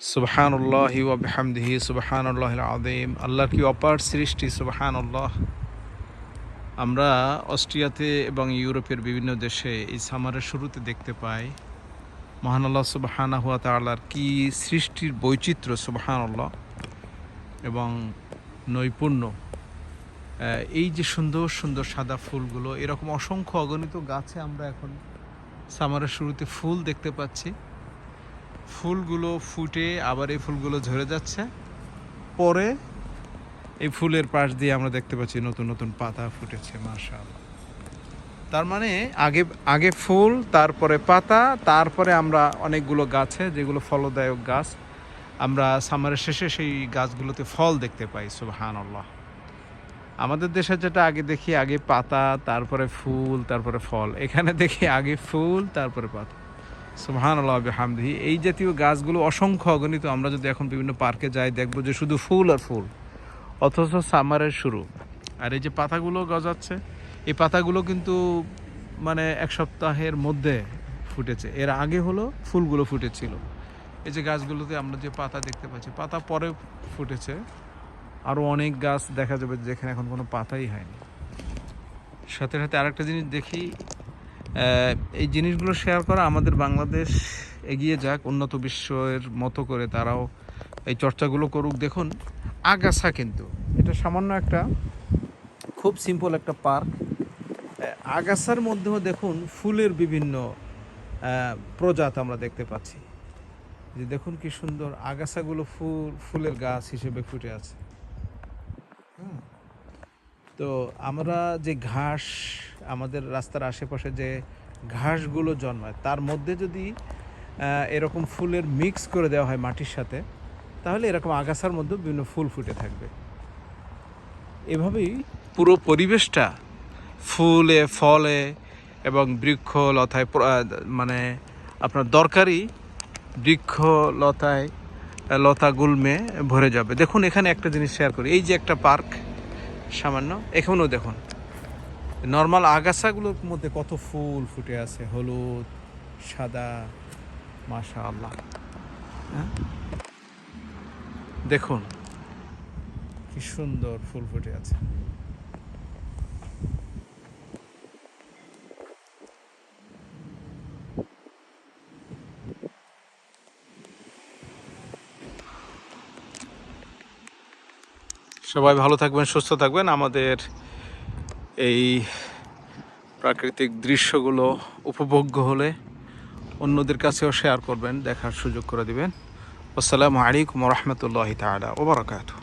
সুবহানুল্লাহি সুবহানুল্লাহ আদিম আল্লাহর কি অপার সৃষ্টি, সুবহানুল্লাহ? আমরা অস্ট্রিয়াতে এবং ইউরোপের বিভিন্ন দেশে এই সামারের শুরুতে দেখতে পাই, মহান আল্লাহ সুবহানা হুয়া তাআলার কি সৃষ্টির বৈচিত্র্য, সুবহানাল্লাহ, এবং নৈপুণ্য। এই যে সুন্দর সুন্দর সাদা ফুলগুলো, এরকম অসংখ্য অগণিত গাছে আমরা এখন সামারের শুরুতে ফুল দেখতে পাচ্ছি। ফুলগুলো ফুটে আবার এই ফুলগুলো ঝরে যাচ্ছে। পরে? এই ফুলের পাশ দিয়ে আমরা দেখতে পাচ্ছি নতুন নতুন পাতা ফুটেছে মার্শাল তার মানে আগে আগে ফুল তারপরে পাতা তারপরে আমরা অনেকগুলো গাছে যেগুলো ফলদায়ক গাছ আমরা সামারের শেষে সেই গাছগুলোতে ফল দেখতে পাই সুবহানাল্লাহ। আমাদের দেশে যেটা আগে দেখি আগে পাতা তারপরে ফুল তারপরে ফল। এখানে দেখি আগে ফুল তারপরে পাতা। সুবহান আল্লাহ হামদিহি এই জাতীয় গাছগুলো অসংখ্য অগণিত। আমরা যদি এখন বিভিন্ন পার্কে যাই, দেখব যে শুধু ফুল আর ফুল, অথচ সামারের শুরু। আর এই যে পাতাগুলো গজাচ্ছে, এই পাতাগুলো কিন্তু মানে এক সপ্তাহের মধ্যে ফুটেছে। এর আগে হলো ফুলগুলো ফুটেছিল। এই যে গাছগুলোতে আমরা যে পাতা দেখতে পাচ্ছি, পাতা পরে ফুটেছে। আরও অনেক গাছ দেখা যাবে যেখানে এখন কোনো পাতাই হয়নি। সাথে সাথে আরেকটা জিনিস দেখি এই জিনিসগুলো শেয়ার করা আমাদের বাংলাদেশ এগিয়ে যাক, উন্নত বিশ্বের মতো করে তারাও এই চর্চাগুলো করুক। দেখুন, আগাছা কিন্তু, এটা সামান্য একটা খুব সিম্পল একটা পার্ক আগাছার মধ্যেও দেখুন ফুলের বিভিন্ন প্রজাত আমরা দেখতে পাচ্ছি। যে দেখুন কি সুন্দর আগাছাগুলো ফুল, ফুলের গাছ হিসেবে ফুটে আছে। হুম। তো আমরা যে ঘাস, আমাদের রাস্তার আশেপাশে যে ঘাসগুলো জন্মায়, তার মধ্যে যদি এরকম ফুলের মিক্স করে দেওয়া হয় মাটির সাথে, তাহলে এরকম আগাছার মধ্যে বিভিন্ন ফুল ফুটে থাকবে। এভাবেই পুরো পরিবেশটা ফুলে, ফলে এবং বৃক্ষ লতায় মানে আপনার দরকারি বৃক্ষ লতায়, লতা গুলমে ভরে যাবে। দেখুন, এখানে একটা জিনিস শেয়ার করি। এই যে একটা পার্ক সামান্য। এখনও দেখুন। নর্মাল আগাছাগুলোর মধ্যে কত ফুল ফুটে আছে, হলুদ, সাদা মাশা আল্লাহ হ্যাঁ? দেখুন, কি সুন্দর ফুল ফুটে আছে। সবাই ভালো থাকবেন, সুস্থ থাকবেন। আমাদের এই প্রাকৃতিক দৃশ্যগুলো উপভোগ্য হলে অন্যদের কাছেও শেয়ার করবেন, দেখার সুযোগ করে দেবেন। আসসালামু আলাইকুম রহমতুল্লাহ তালা ওবরাকাতু